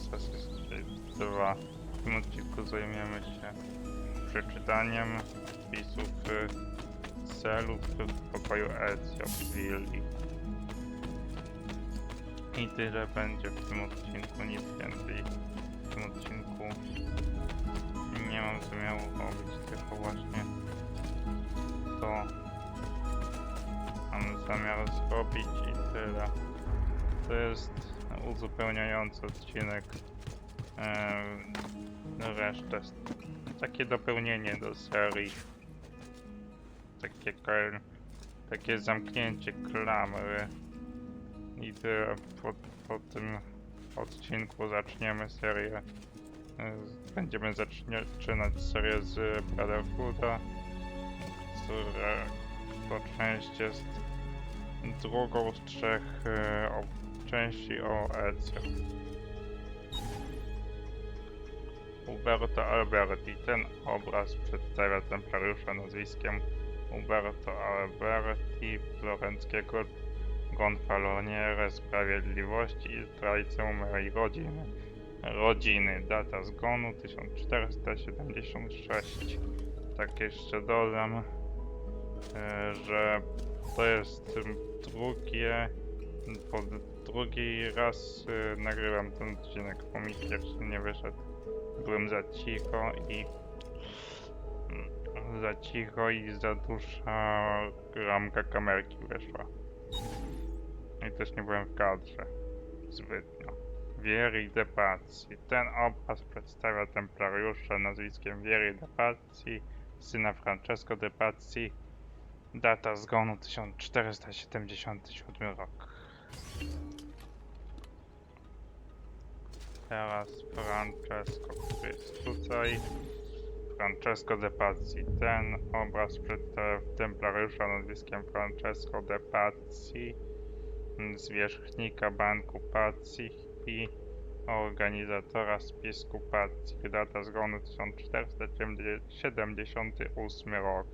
odcinku z Assassin's Creed 2. W tym odcinku zajmiemy się przeczytaniem wpisów y, celów w pokoju Ezio w willi. I tyle będzie w tym odcinku, nic więcej. W tym odcinku nie mam zamiaru robić, tylko właśnie to mam zamiar zrobić i tyle. To jest uzupełniający odcinek. Em, resztę takie dopełnienie do serii. Takie, takie zamknięcie klamry. I tyle. Po, po tym odcinku zaczniemy serię. e, Będziemy zaczynać serię z Brotherhooda, która to część jest drugą z trzech e, części o Ezio. Uberto Alberti. Ten obraz przedstawia templariusza nazwiskiem Uberto Alberti, florenckiego gonfaloniere sprawiedliwości i zdrajcę mojej rodziny. Rodziny. Data zgonu 1476. Tak jeszcze dodam, e, że to jest drugie, po drugi raz e, nagrywam ten odcinek, bo mi pierwszy nie wyszedł. Byłem za cicho i mm, za cicho i za duża ramka kamerki wyszła. I też nie byłem w kadrze zbytnio. Vieri de Pazzi. Ten obraz przedstawia templariusza nazwiskiem Vieri de Pazzi, syna Francesco de Pazzi. Data zgonu 1477 rok. Teraz Francesco, który jest tutaj. Francesco de Pazzi. Ten obraz przedstawia templariusza nazwiskiem Francesco de Pazzi, zwierzchnika banku Pazzi i organizatora spisku Pazzi. Data zgonu 1478 rok.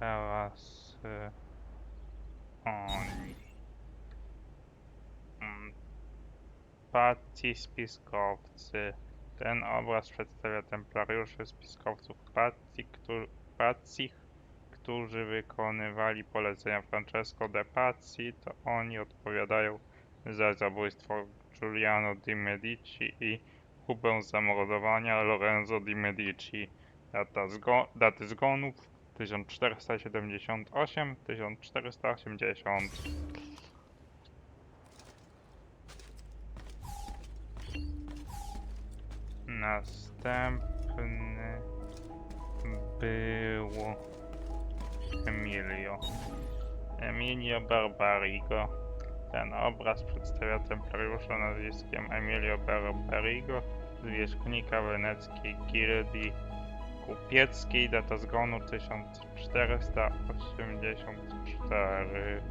Teraz y, oni. Mm. Pazzi spiskowcy. Ten obraz przedstawia templariuszy spiskowców Pazzi, którzy, Pazzich, którzy wykonywali polecenia Francesco de Pazzi, to oni odpowiadają za zabójstwo Giuliano di Medici i próbę zamordowania Lorenzo di Medici. Data zgo daty zgonów 1478-1480. Następny był Emilio. Emilio Barbarigo. Ten obraz przedstawia templariusza nazwiskiem Emilio Barbarigo, zwierzchnika weneckiej gildii kupieckiej, data zgonu 1484.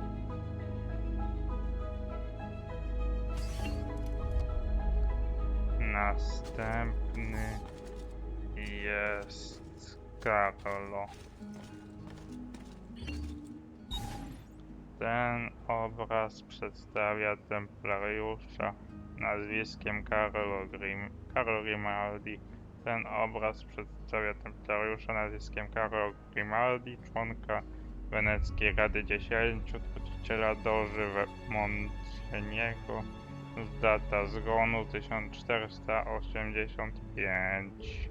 Następny jest Carlo. Ten obraz przedstawia templariusza nazwiskiem Carlo, Grim, Carlo Grimaldi. Ten obraz przedstawia templariusza nazwiskiem Carlo Grimaldi, członka Weneckiej Rady Dziesięciu, truciciela Doży Monteniego. Data zgonu 1485.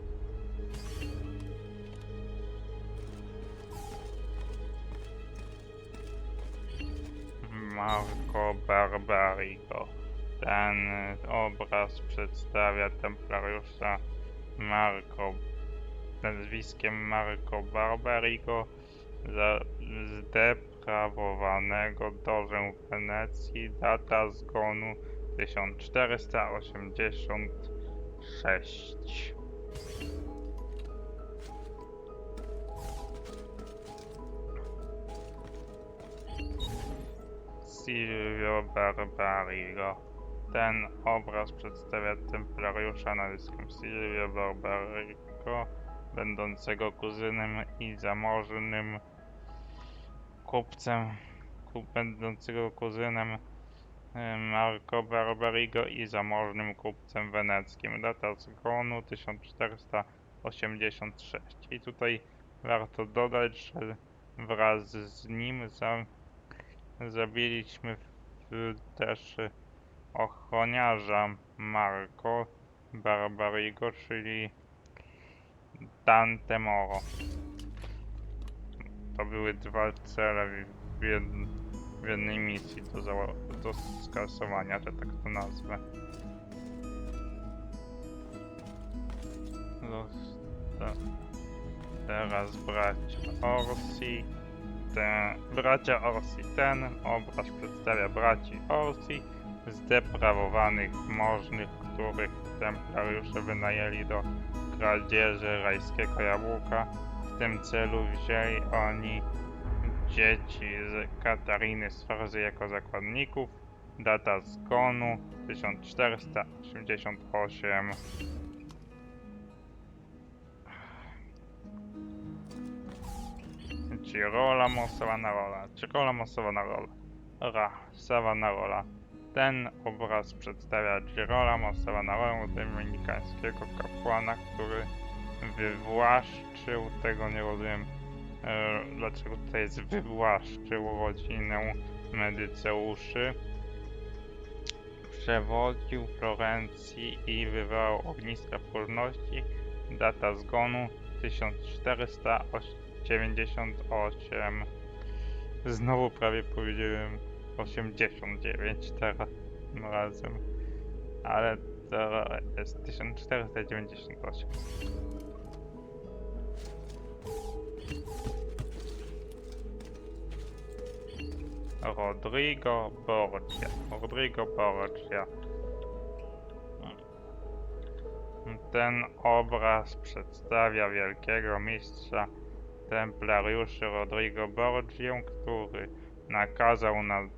Marco Barbarigo. Ten obraz przedstawia templariusza Marco nazwiskiem Marco Barbarigo za zdeprawowanego dożę w Wenecji. Data zgonu 1486. Silvio Barbarigo. Ten obraz przedstawia templariusza nazwiskiem Silvio Barbarigo, będącego kuzynem i zamożnym kupcem, ku- będącego kuzynem Marco Barbarigo i zamożnym kupcem weneckim. Data zgonu 1486. I tutaj warto dodać, że wraz z nim za, zabiliśmy w, też ochroniarza Marco Barbarigo, czyli Dante Moro. To były dwa cele w, jed, w jednej misji do, do skasowania, że tak to nazwę. Teraz bracia Orsi. Te, bracia Orsi. Ten obraz przedstawia braci Orsi zdeprawowanych możnych, których templariusze wynajęli do kradzieży rajskiego jabłka. W tym celu wzięli oni dzieci z Katariny Sforzy jako zakładników. Data zgonu 1488. Girolamo Savonarola. Girolamo Savonarola. Ra. Savonarola. Ten obraz przedstawia Girolamo Savanarolę, dominikańskiego kapłana, który wywłaszczył, tego nie rozumiem, e, dlaczego tutaj jest wywłaszczył rodzinę Medyceuszy, przewodził Florencji i wywołał ogniska próżności. Data zgonu 1498. Znowu prawie powiedziałem 89 teraz razem, ale to jest 1498. Rodrigo Borgia. Rodrigo Borgia. Ten obraz przedstawia wielkiego mistrza templariuszy Rodrigo Borgię, który nakazał nad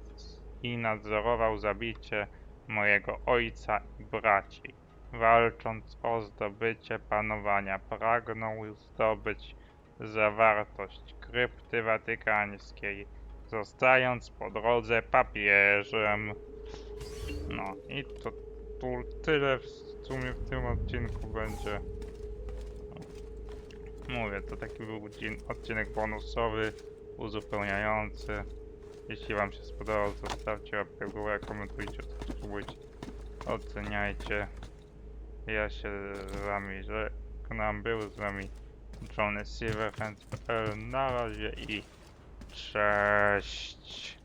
i nadzorował zabicie mojego ojca i braci. Walcząc o zdobycie panowania, pragnął zdobyć zawartość krypty watykańskiej, zostając po drodze papieżem. No i to tyle w sumie w tym odcinku będzie. Mówię, to taki był odcinek bonusowy, uzupełniający. Jeśli Wam się spodobał, zostawcie łapkę w górę, komentujcie, subskrybujcie, oceniajcie. Ja się z Wami żegnam, był z Wami Johnny Silverhand.pl Na razie i cześć!